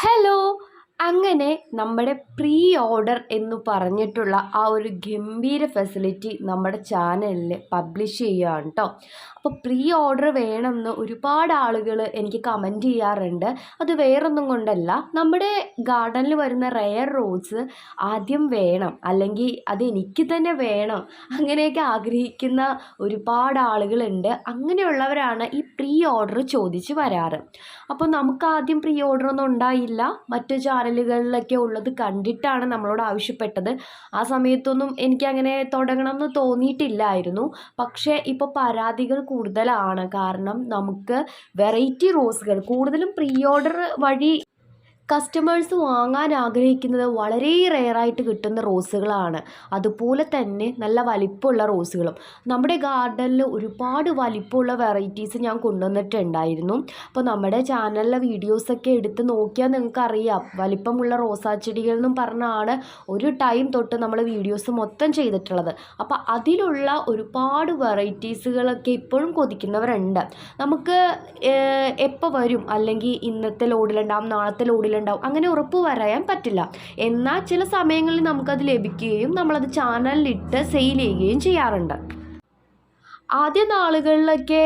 Hello. അങ്ങനെ നമ്മുടെ pre order എന്ന് പറഞ്ഞിട്ടുള്ള ആ ഒരു ഗംഭീര ഫെസിലിറ്റി നമ്മുടെ ചാനലിൽ പബ്ലിഷ് ചെയ്യുകയാണ് കേട്ടോ അപ്പോൾ പ്രീ ഓർഡർ വേണമെന്ന് ഒരുപാട് ആളുകൾ എനിക്ക് കമന്റ് ചെയ്യാറുണ്ട്. അത് വേറൊന്നും കൊണ്ടല്ല. നമ്മുടെ ഗാർഡനിൽ വരുന്ന റെയർ റോസ് ആദ്യം വേണം. അല്ലെങ്കിൽ അത് എനിക്ക് തന്നെ വേണം. അങ്ങനെയൊക്കെ ആഗ്രഹിക്കുന്ന ഒരുപാട് ആളുകളുണ്ട്. അങ്ങനെയുള്ളവരാണ് ഈ പ്രീ ഓർഡർ ചോദിച്ച് വരാറ്. അപ്പോൾ നമുക്ക് ആദ്യം പ്രീ ഓർഡർ ഒന്നും ഉണ്ടായില്ല. മറ്റു ചാനലുകളിലൊക്കെ ഉള്ളത് കണ്ടിട്ടാണ് നമ്മളോട് ആവശ്യപ്പെട്ടത്. ആ സമയത്തൊന്നും എനിക്കങ്ങനെ തുടങ്ങണം എന്ന് തോന്നിയിട്ടില്ലായിരുന്നു. പക്ഷേ ഇപ്പോൾ പരാതികൾ കൂടുതലാണ്. കാരണം നമുക്ക് വെറൈറ്റി റോസുകൾ കൂടുതലും പ്രീ ഓർഡർ വഴി കസ്റ്റമേഴ്സ് വാങ്ങാൻ ആഗ്രഹിക്കുന്നത് വളരെ റെയറായിട്ട് കിട്ടുന്ന റോസുകളാണ്. അതുപോലെ തന്നെ നല്ല വലിപ്പമുള്ള റോസുകളും. നമ്മുടെ ഗാർഡനിൽ ഒരുപാട് വലിപ്പമുള്ള വെറൈറ്റീസ് ഞാൻ കൊണ്ടുവന്നിട്ടുണ്ടായിരുന്നു. അപ്പോൾ നമ്മുടെ ചാനലിലെ വീഡിയോസൊക്കെ എടുത്ത് നോക്കിയാൽ നിങ്ങൾക്ക് അറിയാം വലിപ്പമുള്ള റോസാ ചെടികൾ എന്നും പറഞ്ഞാണ് ഒരു ടൈം തൊട്ട് നമ്മൾ വീഡിയോസ് മൊത്തം ചെയ്തിട്ടുള്ളത്. അപ്പോൾ അതിലുള്ള ഒരുപാട് വെറൈറ്റീസുകളൊക്കെ ഇപ്പോഴും കൊതിക്കുന്നവരുണ്ട്. നമുക്ക് എപ്പോൾ വരും? അല്ലെങ്കിൽ ഇന്നത്തെ ലോഡിലുണ്ടാവും നാളത്തെ ലോഡിലുണ്ടാവും അങ്ങനെ ഉറപ്പ് പറയാൻ പറ്റില്ല. എന്നാൽ ചില സമയങ്ങളിൽ നമുക്കത് ലഭിക്കുകയും നമ്മളത് ചാനലിലിട്ട് സെയിൽ ചെയ്യുകയും ചെയ്യാറുണ്ട്. ആദ്യ നാളുകളിലൊക്കെ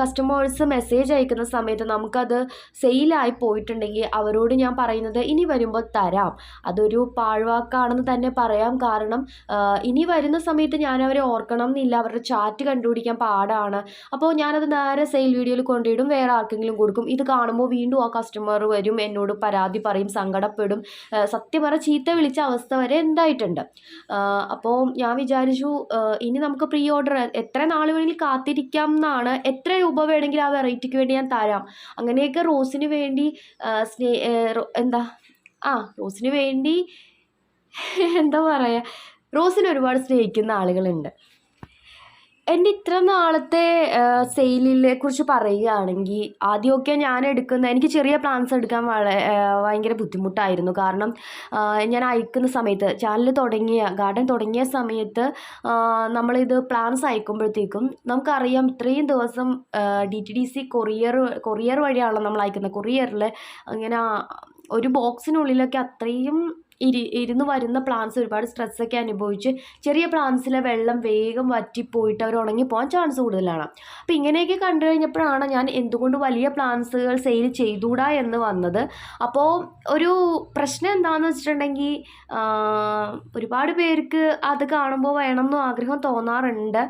കസ്റ്റമേഴ്സ് മെസ്സേജ് അയക്കുന്ന സമയത്ത് നമുക്കത് സെയിലായി പോയിട്ടുണ്ടെങ്കിൽ അവരോട് ഞാൻ പറയുന്നത് ഇനി വരുമ്പോൾ തരാം. അതൊരു പാഴ്വാക്കാണെന്ന് തന്നെ പറയാം. കാരണം ഇനി വരുന്ന സമയത്ത് ഞാൻ അവരെ ഓർക്കണം എന്നില്ല. അവരുടെ ചാറ്റ് കണ്ടുപിടിക്കാൻ പാടാണ്. അപ്പോൾ ഞാനത് നേരെ സെയിൽ വീഡിയോയിൽ കൊണ്ടിടും വേറെ ആർക്കെങ്കിലും കൊടുക്കും. ഇത് കാണുമ്പോൾ വീണ്ടും ആ കസ്റ്റമർ വരും എന്നോട് പരാതി പറയും സങ്കടപ്പെടും. സത്യം പറ ചീത്ത വിളിച്ച അവസ്ഥ വരെ എന്തായിട്ടുണ്ട്. അപ്പോൾ ഞാൻ വിചാരിച്ചു ഇനി നമുക്ക് പ്രീ ഓർഡർ എത്ര വേണമെങ്കിൽ കാത്തിരിക്കാം എന്നാണ്. എത്ര രൂപ വേണമെങ്കിൽ ആ വെറൈറ്റിക്ക് വേണ്ടി ഞാൻ തരാം. അങ്ങനെയൊക്കെ റോസിന് വേണ്ടി സ്നേ എന്താ? ആ റോസിന് വേണ്ടി എന്താ പറയുക റോസിനെ ഒരുപാട് സ്നേഹിക്കുന്ന ആളുകളുണ്ട്. എന്റെ ഇത്ര നാളത്തെ സെയിലിനെ കുറിച്ച് പറയുകയാണെങ്കിൽ ആദ്യമൊക്കെ ഞാൻ എടുക്കുന്ന എനിക്ക് ചെറിയ പ്ലാൻസ് എടുക്കാൻ വളരെ ഭയങ്കര ബുദ്ധിമുട്ടായിരുന്നു. കാരണം ഞാൻ അയക്കുന്ന സമയത്ത് ചാനൽ തുടങ്ങിയ ഗാർഡൻ തുടങ്ങിയ സമയത്ത് നമ്മളിത് പ്ലാൻസ് അയക്കുമ്പോഴത്തേക്കും നമുക്കറിയാം ഇത്രയും ദിവസം D T D C courier courier വഴിയാണല്ലോ നമ്മൾ അയക്കുന്നത്. കൊറിയറിൽ അങ്ങനെ ഒരു ബോക്സിനുള്ളിലൊക്കെ അത്രയും ഇരി ഇരുന്ന് വരുന്ന പ്ലാന്റ്സ് ഒരുപാട് സ്ട്രെസ്സൊക്കെ അനുഭവിച്ച് ചെറിയ പ്ലാന്റ്സിലെ വെള്ളം വേഗം വറ്റിപ്പോയിട്ട് അവർ ഉണങ്ങിപ്പോകാൻ ചാൻസ് കൂടുതലാണ്. അപ്പോൾ ഇങ്ങനെയൊക്കെ കണ്ടു കഴിഞ്ഞപ്പോഴാണ് ഞാൻ എന്തുകൊണ്ട് വലിയ പ്ലാന്റ്സുകൾ സെയിൽ ചെയ്തുകൂടാ എന്ന് വന്നത്. അപ്പോൾ ഒരു പ്രശ്നം എന്താണെന്ന് വെച്ചിട്ടുണ്ടെങ്കിൽ ഒരുപാട് പേർക്ക് അത് കാണുമ്പോൾ വേണമെന്ന് ആഗ്രഹം തോന്നാറുണ്ട്.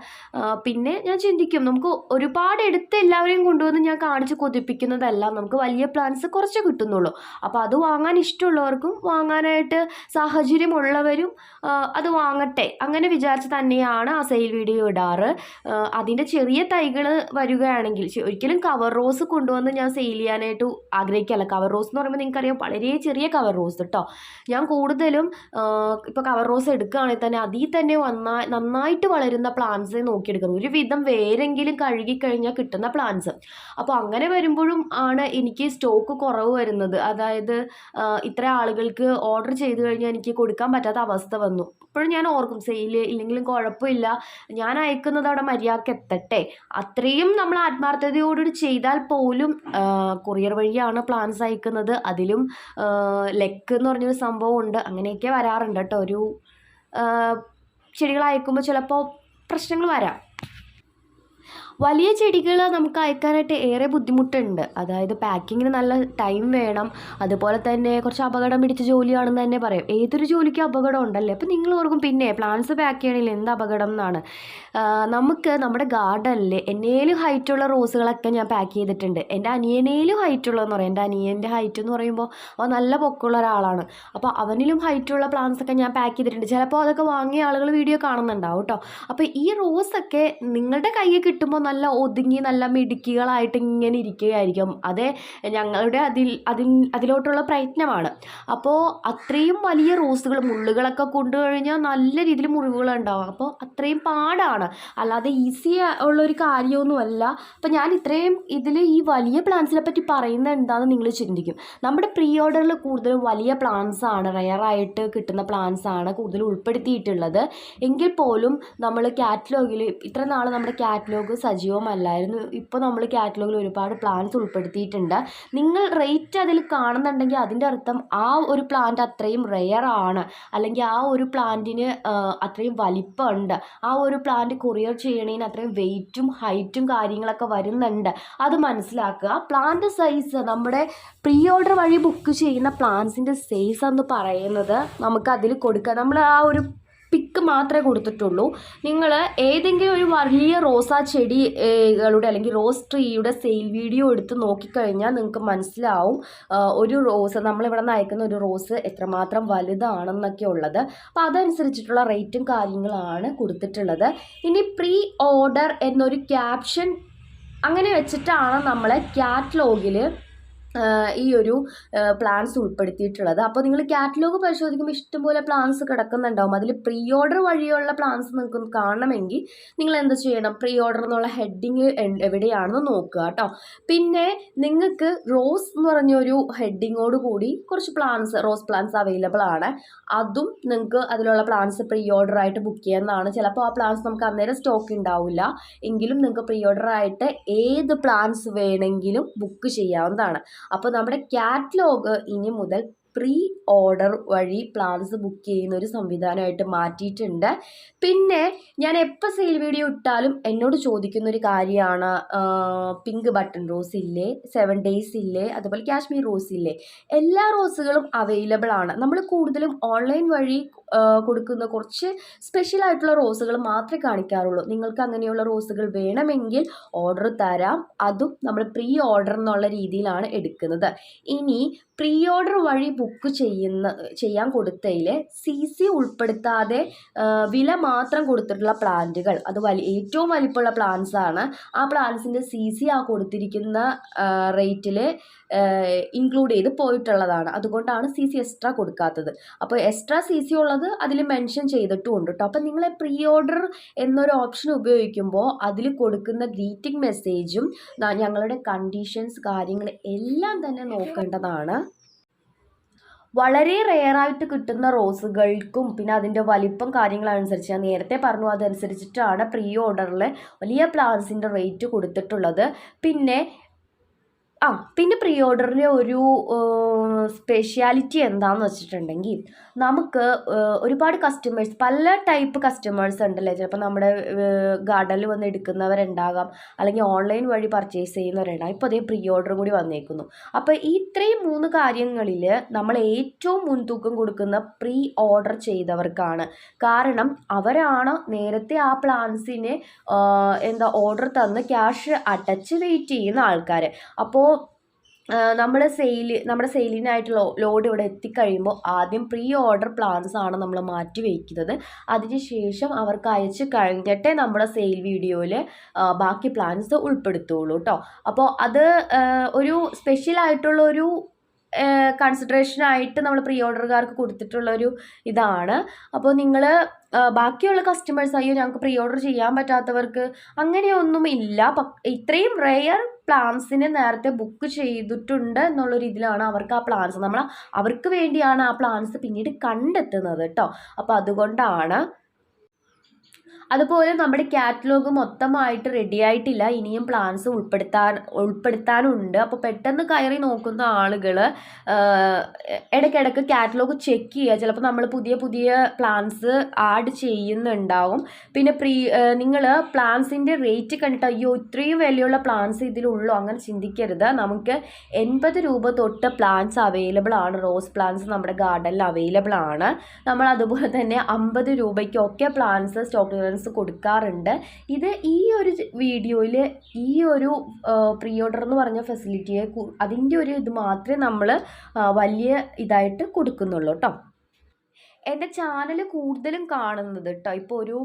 പിന്നെ ഞാൻ ചിന്തിക്കും നമുക്ക് ഒരുപാട് എടുത്ത് എല്ലാവരെയും കൊണ്ടുവന്ന് ഞാൻ കാണിച്ച് കൊതിപ്പിക്കുന്നതല്ല നമുക്ക് വലിയ പ്ലാന്റ്സ് കുറച്ച് കിട്ടുന്നുള്ളൂ. അപ്പോൾ അത് വാങ്ങാൻ ഇഷ്ടമുള്ളവർക്കും വാങ്ങാനായിട്ട് സാഹചര്യമുള്ളവരും അത് വാങ്ങട്ടെ. അങ്ങനെ വിചാരിച്ച് തന്നെയാണ് ആ സെയിൽ വീഡിയോ ഇടാറ്. അതിന്റെ ചെറിയ തൈകൾ വരികയാണെങ്കിൽ ഒരിക്കലും കവർ റോസ് കൊണ്ടുവന്ന് ഞാൻ സെയിൽ ചെയ്യാനായിട്ട് ആഗ്രഹിക്കല്ല. കവർ റോസ് എന്ന് പറയുമ്പോൾ നിങ്ങൾക്കറിയാം വളരെ ചെറിയ കവർ റോസ് കേട്ടോ ഞാൻ കൂടുതലും ഇപ്പോൾ കവർ റോസ് എടുക്കുകയാണെങ്കിൽ തന്നെ അതിൽ തന്നെ വന്നാൽ നന്നായിട്ട് വളരുന്ന പ്ലാന്റ്സ് നോക്കിയെടുക്കുന്നത് ഒരുവിധം വേരെങ്കിലും കഴുകിക്കഴിഞ്ഞാൽ കിട്ടുന്ന പ്ലാന്റ്സ് അപ്പോൾ അങ്ങനെ വരുമ്പോഴും ആണ് എനിക്ക് സ്റ്റോക്ക് കുറവ് വരുന്നത്. അതായത് ഇത്ര ആളുകൾക്ക് ഓർഡർ ചെയ്ത് കഴിഞ്ഞാൽ എനിക്ക് കൊടുക്കാൻ പറ്റാത്ത അവസ്ഥ വന്നു. അപ്പോഴും ഞാൻ ഓർക്കും സെയിൽ ഇല്ലെങ്കിലും കുഴപ്പമില്ല. ഞാൻ അയക്കുന്നത് അവിടെ മര്യാദയ്ക്ക് എത്തട്ടെ. അത്രയും നമ്മൾ ആത്മാർത്ഥതയോടുകൂടി ചെയ്താൽ പോലും കൊറിയർ വഴിയാണ് പ്ലാൻസ് അയക്കുന്നത്. അതിലും ലെക്ക് എന്ന് പറഞ്ഞൊരു സംഭവം ഉണ്ട്. അങ്ങനെയൊക്കെ വരാറുണ്ട് കേട്ടോ. ഒരു ചെടികൾ അയക്കുമ്പോൾ ചിലപ്പോൾ പ്രശ്നങ്ങൾ വരാം. വലിയ ചെടികൾ നമുക്ക് അയക്കാനായിട്ട് ഏറെ ബുദ്ധിമുട്ടുണ്ട്. അതായത് പാക്കിങ്ങിന് നല്ല ടൈം വേണം. അതുപോലെ തന്നെ കുറച്ച് അപകടം പിടിച്ച ജോലിയാണെന്ന് തന്നെ പറയും. ഏതൊരു ജോലിക്കും അപകടം ഉണ്ടല്ലേ? അപ്പോൾ നിങ്ങൾ ഓർക്കും പിന്നെ പ്ലാന്റ്സ് പാക്ക് ചെയ്യണമെങ്കിൽ എന്ത് അപകടം എന്നാണ്. നമുക്ക് നമ്മുടെ ഗാർഡനിൽ എന്നേലും ഹൈറ്റുള്ള റോസുകളൊക്കെ ഞാൻ പാക്ക് ചെയ്തിട്ടുണ്ട്. എന്റെ അനിയനേലും ഹൈറ്റുള്ളതെന്ന് പറയും. എന്റെ അനിയന്റെ ഹൈറ്റ് എന്ന് പറയുമ്പോൾ അവൻ നല്ല പൊക്കമുള്ള ഒരാളാണ്. അപ്പോൾ അവനിലും ഹൈറ്റുള്ള പ്ലാന്റ്സ് ഒക്കെ ഞാൻ പാക്ക് ചെയ്തിട്ടുണ്ട്. ചിലപ്പോൾ അതൊക്കെ വാങ്ങിയ ആളുകൾ വീഡിയോ കാണുന്നുണ്ടാവും കേട്ടോ അപ്പോൾ ഈ റോസൊക്കെ നിങ്ങളുടെ കയ്യിൽ കിട്ടുമ്പോൾ നല്ല ഒതുങ്ങി നല്ല മിടുക്കികളായിട്ട് ഇങ്ങനെ ഇരിക്കുകയായിരിക്കും. അത് ഞങ്ങളുടെ അതിൽ അതിൽ അതിലോട്ടുള്ള പ്രയത്നമാണ്. അപ്പോൾ അത്രയും വലിയ റോസുകൾ മുള്ളുകളൊക്കെ കൊണ്ടു കഴിഞ്ഞാൽ നല്ല രീതിയിൽ മുറിവുകളുണ്ടാവും അപ്പോൾ അത്രയും പാടാണ്. അല്ലാതെ ഈസി ഉള്ളൊരു കാര്യമൊന്നുമല്ല. അപ്പോൾ ഞാൻ ഇത്രയും ഇതിൽ ഈ വലിയ പ്ലാന്റ്സിനെ പറ്റി പറയുന്നത് എന്താണെന്ന് നിങ്ങൾ ചിന്തിക്കും. നമ്മുടെ പ്രീ ഓർഡറിൽ കൂടുതലും വലിയ പ്ലാന്റ്സ് ആണ് റയറായിട്ട് കിട്ടുന്ന പ്ലാന്റ്സ് ആണ് കൂടുതൽ ഉൾപ്പെടുത്തിയിട്ടുള്ളത്. എങ്കിൽ പോലും നമ്മൾ കാറ്റലോഗിൽ ഇത്ര നാൾ നമ്മുടെ കാറ്റലോഗ് സജീവമല്ലായിരുന്നു. ഇപ്പോൾ നമ്മൾ കാറ്റലോഗിൽ ഒരുപാട് പ്ലാന്റ്സ് ഉൾപ്പെടുത്തിയിട്ടുണ്ട്. നിങ്ങൾ റേറ്റ് അതിൽ കാണുന്നുണ്ടെങ്കിൽ അതിന്റെ അർത്ഥം ആ ഒരു പ്ലാന്റ് അത്രയും റെയർ ആണ്. അല്ലെങ്കിൽ ആ ഒരു പ്ലാന്റിന് അത്രയും വലിപ്പമുണ്ട്. ആ ഒരു പ്ലാന്റ് കൊറിയർ ചെയ്യണതിന് അത്രയും വെയിറ്റും ഹൈറ്റും കാര്യങ്ങളൊക്കെ വരുന്നുണ്ട്. അത് മനസ്സിലാക്കുക. പ്ലാന്റ് സൈസ് നമ്മുടെ പ്രീ ഓർഡർ വഴി ബുക്ക് ചെയ്യുന്ന പ്ലാന്റ്സിന്റെ സൈസ് എന്ന് പറയുന്നത് നമുക്ക് അതിൽ കൊടുക്കുക നമ്മൾ ആ ഒരു പിക്ക് മാത്രമേ കൊടുത്തിട്ടുള്ളൂ. നിങ്ങൾ ഏതെങ്കിലും ഒരു വലിയ റോസാ ചെടികളുടെ അല്ലെങ്കിൽ റോസ് ട്രീയുടെ സെയിൽ വീഡിയോ എടുത്ത് നോക്കിക്കഴിഞ്ഞാൽ നിങ്ങൾക്ക് മനസ്സിലാവും ഒരു റോസ് നമ്മളിവിടെ നിന്ന് അയക്കുന്ന ഒരു റോസ് എത്രമാത്രം വലുതാണെന്നൊക്കെ ഉള്ളത്. അപ്പോൾ അതനുസരിച്ചിട്ടുള്ള റേറ്റും കാര്യങ്ങളാണ് കൊടുത്തിട്ടുള്ളത്. ഇനി പ്രീ ഓർഡർ എന്നൊരു ക്യാപ്ഷൻ അങ്ങനെ വെച്ചിട്ടാണ് നമ്മളെ കാറ്റലോഗിൽ ഈ ഒരു പ്ലാൻസ് ഉൾപ്പെടുത്തിയിട്ടുള്ളത്. അപ്പോൾ നിങ്ങൾ കാറ്റലോഗ് പരിശോധിക്കുമ്പോൾ ഇഷ്ടംപോലെ പ്ലാൻസ് കിടക്കുന്നുണ്ടാവും. അതിൽ പ്രീ ഓർഡർ വഴിയുള്ള പ്ലാൻസ് നിങ്ങൾക്ക് കാണണമെങ്കിൽ നിങ്ങൾ എന്ത് ചെയ്യണം? പ്രീ ഓർഡർ എന്നുള്ള ഹെഡിങ് എവിടെയാണെന്ന് നോക്കുക കേട്ടോ. പിന്നെ നിങ്ങൾക്ക് റോസ് എന്ന് പറഞ്ഞൊരു ഹെഡിങ്ങോട് കൂടി കുറച്ച് പ്ലാൻസ് റോസ് പ്ലാൻസ് അവൈലബിൾ ആണ്. അതും നിങ്ങൾക്ക് അതിലുള്ള പ്ലാൻസ് പ്രീ ഓർഡർ ആയിട്ട് ബുക്ക് ചെയ്യാവുന്നതാണ്. ചിലപ്പോൾ ആ പ്ലാൻസ് നമുക്ക് അന്നേരം സ്റ്റോക്ക് ഉണ്ടാവില്ല. എങ്കിലും നിങ്ങൾക്ക് പ്രീ ഓർഡർ ആയിട്ട് ഏത് പ്ലാൻസ് വേണമെങ്കിലും ബുക്ക് ചെയ്യാവുന്നതാണ്. അപ്പോൾ നമ്മുടെ കാറ്റലോഗ് ഇനി മുതൽ പ്രീ ഓർഡർ വഴി പ്ലാൻസ് ബുക്ക് ചെയ്യുന്ന ഒരു സംവിധാനമായിട്ട് മാറ്റിയിട്ടുണ്ട്. പിന്നെ ഞാൻ എപ്പോൾ സെയിൽ വീഡിയോ ഇട്ടാലും എന്നോട് ചോദിക്കുന്ന ഒരു കാര്യമാണ് പിങ്ക് ബട്ടൺ റോസ് ഇല്ലേ സെവൻ ഡേയ്സ് ഇല്ലേ അതുപോലെ കാശ്മീർ റോസ് ഇല്ലേ എല്ലാ റോസുകളും അവൈലബിൾ ആണ്. നമ്മൾ കൂടുതലും ഓൺലൈൻ വഴി കൊടുക്കുന്ന കുറച്ച് സ്പെഷ്യൽ ആയിട്ടുള്ള റോസുകൾ മാത്രമേ കാണിക്കാറുള്ളൂ. നിങ്ങൾക്ക് അങ്ങനെയുള്ള റോസുകൾ വേണമെങ്കിൽ ഓർഡർ തരാം. അതും നമ്മൾ പ്രീ ഓർഡർ എന്നുള്ള രീതിയിലാണ് എടുക്കുന്നത്. ഇനി പ്രീ ഓർഡർ വഴി ബുക്ക് ചെയ്യുന്ന ചെയ്യാൻ കൊടുത്തതിൽ സി സി ഉൾപ്പെടുത്താതെ വില മാത്രം കൊടുത്തിട്ടുള്ള പ്ലാന്റുകൾ. അത് വലിയ ഏറ്റവും വലിപ്പമുള്ള പ്ലാന്റ്സ് ആണ്. ആ പ്ലാന്റ്സിന്റെ സി സി ആ കൊടുത്തിരിക്കുന്ന റേറ്റിൽ ഇൻക്ലൂഡ് ചെയ്ത് പോയിട്ടുള്ളതാണ്. അതുകൊണ്ടാണ് സി സി എക്സ്ട്രാ കൊടുക്കാത്തത്. അപ്പോൾ എക്സ്ട്രാ സി സി ഉള്ളത് അതിൽ മെൻഷൻ ചെയ്തിട്ടുമുണ്ട് കേട്ടോ അപ്പോൾ നിങ്ങളെ പ്രീ ഓർഡർ എന്നൊരു ഓപ്ഷൻ ഉപയോഗിക്കുമ്പോൾ അതിൽ കൊടുക്കുന്ന ഗ്രീറ്റിംഗ് മെസ്സേജും ഞങ്ങളുടെ കണ്ടീഷൻസ് കാര്യങ്ങൾ എല്ലാം തന്നെ നോക്കേണ്ടതാണ്. വളരെ റെയറായിട്ട് കിട്ടുന്ന റോസുകൾക്കും പിന്നെ അതിന്റെ വലിപ്പം കാര്യങ്ങളനുസരിച്ച് ഞാൻ നേരത്തെ പറഞ്ഞു അതനുസരിച്ചിട്ടാണ് പ്രീ ഓർഡറിൽ വലിയ പ്ലാൻസിന്റെ റേറ്റ് കൊടുത്തിട്ടുള്ളത്. പിന്നെ ആ പിന്നെ പ്രീ ഓർഡറിന്റെ ഒരു സ്പെഷ്യാലിറ്റി എന്താണെന്ന് വെച്ചിട്ടുണ്ടെങ്കിൽ നമുക്ക് ഒരുപാട് കസ്റ്റമേഴ്സ് പല ടൈപ്പ് കസ്റ്റമേഴ്സ് ഉണ്ടല്ലേ? ചിലപ്പോൾ നമ്മുടെ ഗാർഡനിൽ വന്ന് എടുക്കുന്നവരുണ്ടാകാം. അല്ലെങ്കിൽ ഓൺലൈൻ വഴി പർച്ചേസ് ചെയ്യുന്നവരുണ്ടാകും. ഇപ്പോൾ അതേ പ്രീ ഓർഡർ കൂടി വന്നേക്കുന്നു. അപ്പോൾ ഈ ഇത്രയും മൂന്ന് കാര്യങ്ങളിൽ നമ്മൾ ഏറ്റവും മുൻതൂക്കം കൊടുക്കുന്ന പ്രീ ഓർഡർ ചെയ്തവർക്കാണ്. കാരണം അവരാണ് നേരത്തെ ആ പ്ലാൻസിനെ എന്താ ഓർഡർ തന്ന് ക്യാഷ് അടച്ച് വെയിറ്റ് ചെയ്യുന്ന ആൾക്കാർ അപ്പോൾ നമ്മൾ സെയിൽ നമ്മുടെ സെയിലിനായിട്ടുള്ള ലോഡ് ഇവിടെ എത്തിക്കഴിയുമ്പോൾ ആദ്യം പ്രീ ഓർഡർ പ്ലാൻസ് ആണ് നമ്മൾ മാറ്റി വയ്ക്കുന്നത് അതിനുശേഷം അവർക്ക് അയച്ച് കഴിഞ്ഞിട്ടേ നമ്മുടെ സെയിൽ വീഡിയോയിൽ ബാക്കി പ്ലാൻസ് ഉൾപ്പെടുത്തുള്ളൂ കേട്ടോ അപ്പോൾ അത് ഒരു സ്പെഷ്യൽ ഒരു കൺസിഡറേഷനായിട്ട് നമ്മൾ പ്രീ ഓർഡറുകാർക്ക് കൊടുത്തിട്ടുള്ളൊരു ഇതാണ്. അപ്പോൾ നിങ്ങൾ ബാക്കിയുള്ള കസ്റ്റമേഴ്സ് അയ്യോ ഞങ്ങൾക്ക് പ്രീ ഓർഡർ ചെയ്യാൻ പറ്റാത്തവർക്ക് അങ്ങനെയൊന്നും ഇല്ല. ഇത്രയും റെയർ പ്ലാൻസിനെ നേരത്തെ ബുക്ക് ചെയ്തിട്ടുണ്ട് എന്നുള്ള രീതിയിലാണ് അവർക്ക് ആ പ്ലാൻസ് നമ്മൾ അവർക്ക് വേണ്ടിയാണ് ആ പ്ലാൻസ് പിന്നീട് കണ്ടെത്തുന്നത് കേട്ടോ അപ്പോൾ അതുകൊണ്ടാണ് അതുപോലെ നമ്മുടെ കാറ്റലോഗ് മൊത്തമായിട്ട് റെഡി ആയിട്ടില്ല. ഇനിയും പ്ലാൻസ് ഉൾപ്പെടുത്താൻ ഉൾപ്പെടുത്താനുണ്ട്. അപ്പോൾ പെട്ടെന്ന് കയറി നോക്കുന്ന ആളുകൾ ഇടയ്ക്കിടയ്ക്ക് കാറ്റലോഗ് ചെക്ക് ചെയ്യുക. ചിലപ്പോൾ നമ്മൾ പുതിയ പുതിയ പ്ലാൻസ് ആഡ് ചെയ്യുന്നുണ്ടാവും. പിന്നെ പ്രീ നിങ്ങൾ പ്ലാൻസിന്റെ റേറ്റ് കണ്ടിട്ട് അയ്യോ ഇത്രയും വിലയുള്ള പ്ലാൻസ് ഇതിലുള്ളൂ. അങ്ങനെ ചിന്തിക്കരുത്. നമുക്ക് എൺപത് രൂപ തൊട്ട് പ്ലാൻസ് അവൈലബിൾ ആണ്. റോസ് പ്ലാൻസ് നമ്മുടെ ഗാർഡനിൽ അവൈലബിൾ ആണ്. നമ്മൾ അതുപോലെ തന്നെ അമ്പത് രൂപയ്ക്കൊക്കെ പ്ലാൻസ് സ്റ്റോക്ക് ക്ലിയറൻസ് കൊടുക്കാറുണ്ട്. ഇത് ഈ ഒരു വീഡിയോയിൽ ഈ ഒരു പ്രീ ഓർഡർ എന്ന് പറഞ്ഞ ഫെസിലിറ്റിയെ അതിന്റെ ഒരു ഇത് മാത്രമേ നമ്മൾ വലിയ ഇതായിട്ട് കൊടുക്കുന്നുള്ളൂ കേട്ടോ എന്റെ ചാനൽ കൂടുതലും കാണുന്നത് കേട്ടോ ഇപ്പോൾ ഒരു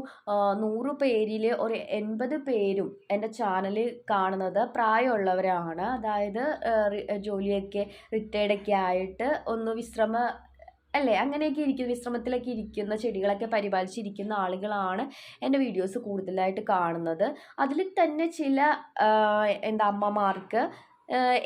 നൂറ് പേരിൽ ഒരു എൺപത് പേരും എന്റെ ചാനൽ കാണുന്നത് പ്രായമുള്ളവരാണ്. അതായത് ജോലിയൊക്കെ റിട്ടയർഡൊക്കെ ആയിട്ട് ഒന്ന് വിശ്രമ അല്ലേ? അങ്ങനെയൊക്കെ ഇരിക്കുന്ന വിശ്രമത്തിലൊക്കെ ഇരിക്കുന്ന ചെടികളൊക്കെ പരിപാലിച്ചിരിക്കുന്ന ആളുകളാണ് എന്റെ വീഡിയോസ് കൂടുതലായിട്ട് കാണുന്നത്. അതിൽ തന്നെ ചില എന്താ അമ്മമാർക്ക്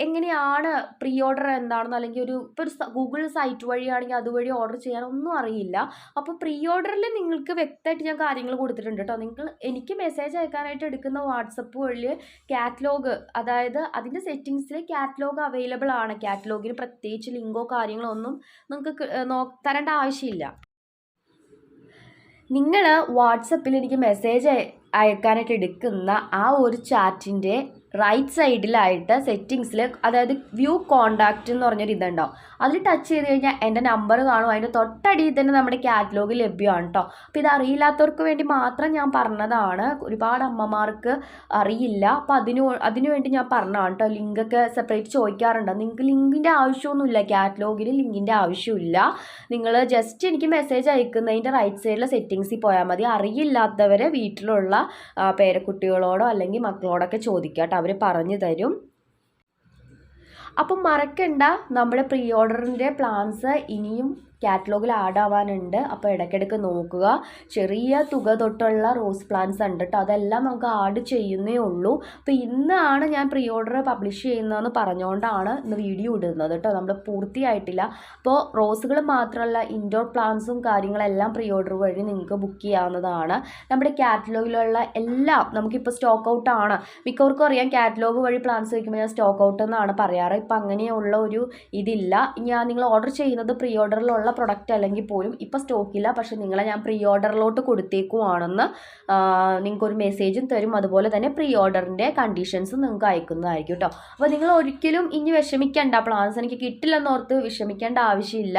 എങ്ങനെയാണ് പ്രീ ഓർഡർ എന്താണെന്നോ അല്ലെങ്കിൽ ഒരു ഇപ്പോൾ ഒരു ഗൂഗിൾ സൈറ്റ് വഴിയാണെങ്കിൽ അതുവഴി ഓർഡർ ചെയ്യാനൊന്നും അറിയില്ല. അപ്പോൾ പ്രീ ഓർഡറിൽ നിങ്ങൾക്ക് വ്യക്തമായിട്ട് ഞാൻ കാര്യങ്ങൾ കൊടുത്തിട്ടുണ്ട് കേട്ടോ. നിങ്ങൾ എനിക്ക് മെസ്സേജ് അയക്കാനായിട്ട് എടുക്കുന്ന വാട്സപ്പ് വഴി കാറ്റലോഗ് അതായത് അതിന്റെ സെറ്റിങ്സിൽ കാറ്റലോഗ് അവൈലബിൾ ആണ്. കാറ്റലോഗിന് പ്രത്യേകിച്ച് ലിങ്കോ കാര്യങ്ങളോ ഒന്നും നിങ്ങൾക്ക് നോ തരേണ്ട ആവശ്യമില്ല. നിങ്ങൾ വാട്സപ്പിൽ എനിക്ക് മെസ്സേജ് അയക്കാനായിട്ട് എടുക്കുന്ന ആ ഒരു ചാറ്റിന്റെ റൈറ്റ് സൈഡിലായിട്ട് സെറ്റിങ്സിൽ അതായത് വ്യൂ കോണ്ടാക്റ്റ് എന്ന് പറഞ്ഞൊരു ഇതുണ്ടാവും. അതിൽ ടച്ച് ചെയ്ത് കഴിഞ്ഞാൽ എന്റെ നമ്പർ കാണും. അതിന്റെ തൊട്ടടിയിൽ തന്നെ നമ്മുടെ കാറ്റലോഗ് ലഭ്യമാണ് കേട്ടോ അപ്പോൾ ഇത് അറിയില്ലാത്തവർക്ക് വേണ്ടി മാത്രം ഞാൻ പറഞ്ഞതാണ്. ഒരുപാട് അമ്മമാർക്ക് അറിയില്ല. അപ്പോൾ അതിന് അതിനു വേണ്ടി ഞാൻ പറഞ്ഞതാണ് കേട്ടോ ലിങ്കൊക്കെ സെപ്പറേറ്റ് ചോദിക്കാറുണ്ട്. നിങ്ങൾക്ക് ലിങ്കിന്റെ ആവശ്യമൊന്നുമില്ല. കാറ്റലോഗിന് ലിങ്കിന്റെ ആവശ്യമില്ല. നിങ്ങൾ ജസ്റ്റ് എനിക്ക് മെസ്സേജ് അയക്കുന്നതിന്റെ റൈറ്റ് സൈഡിലെ സെറ്റിങ്സിൽ പോയാൽ മതി. അറിയില്ലാത്തവരെ വീട്ടിലുള്ള പേരക്കുട്ടികളോടോ അല്ലെങ്കിൽ മക്കളോടൊക്കെ ചോദിക്കാം കേട്ടോ അവർ പറഞ്ഞു തരും. അപ്പം മറക്കണ്ട നമ്മുടെ പ്രീ ഓർഡറിന്റെ പ്ലാൻസ് ഇനിയും കാറ്റലോഗിൽ ആഡ് ആവാനുണ്ട്. അപ്പോൾ ഇടയ്ക്കിടയ്ക്ക് നോക്കുക. ചെറിയ തുക തൊട്ടുള്ള റോസ് പ്ലാന്റ്സ് ഉണ്ട് കേട്ടോ അതെല്ലാം നമുക്ക് ആഡ് ചെയ്യുന്നേ ഉള്ളൂ. അപ്പോൾ ഇന്നാണ് ഞാൻ പ്രീ ഓർഡർ പബ്ലിഷ് ചെയ്യുന്നതെന്ന് പറഞ്ഞുകൊണ്ടാണ് ഇന്ന് വീഡിയോ ഇടുന്നത് കേട്ടോ നമ്മൾ പൂർത്തിയായിട്ടില്ല. അപ്പോൾ റോസുകൾ മാത്രമല്ല ഇൻഡോർ പ്ലാന്റ്സും കാര്യങ്ങളെല്ലാം പ്രീ ഓർഡർ വഴി നിങ്ങൾക്ക് ബുക്ക് ചെയ്യാവുന്നതാണ്. നമ്മുടെ കാറ്റലോഗിലുള്ള എല്ലാം നമുക്കിപ്പോൾ സ്റ്റോക്ക് ഔട്ടാണ് മിക്കവർക്കും അറിയാം കാറ്റലോഗ് വഴി പ്ലാന്റ്സ് വയ്ക്കുമ്പോൾ ഞാൻ സ്റ്റോക്ക് ഔട്ട് എന്നാണ് പറയാറ്. ഇപ്പം അങ്ങനെയുള്ള ഒരു ഇതില്ല. ഞാൻ നിങ്ങൾ ഓർഡർ ചെയ്യുന്നത് പ്രീ ഓർഡറിലുള്ള പ്രൊഡക്റ്റ് അല്ലെങ്കിൽ പോലും ഇപ്പോൾ സ്റ്റോക്കില്ല പക്ഷേ നിങ്ങളെ ഞാൻ പ്രീ ഓർഡറിലോട്ട് കൊടുത്തേക്കുവാണെന്ന് നിങ്ങൾക്കൊരു മെസ്സേജും തരും. അതുപോലെ തന്നെ പ്രീ ഓർഡറിന്റെ കണ്ടീഷൻസും നിങ്ങൾക്ക് അയക്കുന്നതായിരിക്കും കേട്ടോ അപ്പോൾ നിങ്ങൾ ഒരിക്കലും ഇനി വിഷമിക്കേണ്ട. പ്ലാൻസ് എനിക്ക് കിട്ടില്ലെന്നോർത്ത് വിഷമിക്കേണ്ട ആവശ്യമില്ല.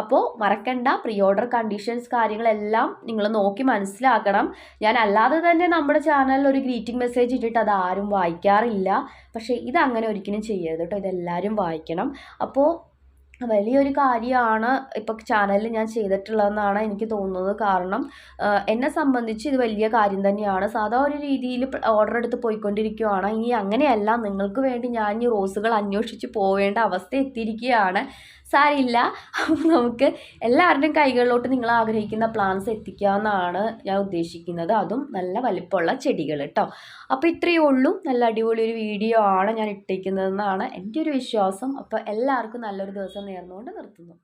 അപ്പോൾ മറക്കണ്ട. പ്രീ ഓർഡർ കണ്ടീഷൻസ് കാര്യങ്ങളെല്ലാം നിങ്ങൾ നോക്കി മനസ്സിലാക്കണം. ഞാൻ അല്ലാതെ തന്നെ നമ്മുടെ ചാനലിൽ ഒരു ഗ്രീറ്റിംഗ് മെസ്സേജ് ഇട്ടിട്ട് അത് ആരും വായിക്കാറില്ല. പക്ഷേ ഇതങ്ങനെ ഒരിക്കലും ചെയ്യരുത് കേട്ടോ ഇതെല്ലാവരും വായിക്കണം. അപ്പോൾ വലിയൊരു കാര്യമാണ് ഇപ്പോൾ ചാനലിൽ ഞാൻ ചെയ്തിട്ടുള്ളതെന്നാണ് എനിക്ക് തോന്നുന്നത്. കാരണം എന്നെ സംബന്ധിച്ച് ഇത് വലിയ കാര്യം തന്നെയാണ്. സാധാ ഒരു രീതിയിൽ ഓർഡർ എടുത്ത് പോയിക്കൊണ്ടിരിക്കുകയാണ് ഇനി അങ്ങനെയല്ല. നിങ്ങൾക്ക് വേണ്ടി ഞാൻ ഈ റോസുകൾ അന്വേഷിച്ച് പോവേണ്ട അവസ്ഥ എത്തിയിരിക്കുകയാണ്. സാരില്ല. അപ്പോൾ നമുക്ക് എല്ലാവരുടെയും കൈകളിലോട്ട് നിങ്ങൾ ആഗ്രഹിക്കുന്ന പ്ലാന്റ്സ് എത്തിക്കാമെന്നാണ് ഞാൻ ഉദ്ദേശിക്കുന്നത്. അതും നല്ല വലിപ്പമുള്ള ചെടികൾ കേട്ടോ അപ്പോൾ ഇത്രയേ ഉള്ളൂ. നല്ല അടിപൊളി ഒരു വീഡിയോ ആണ് ഞാൻ ഇട്ടിരിക്കുന്നതെന്നാണ് എന്റെ ഒരു വിശ്വാസം. അപ്പോൾ എല്ലാവർക്കും നല്ലൊരു ദിവസം നേർന്നുകൊണ്ട് നിർത്തുന്നു.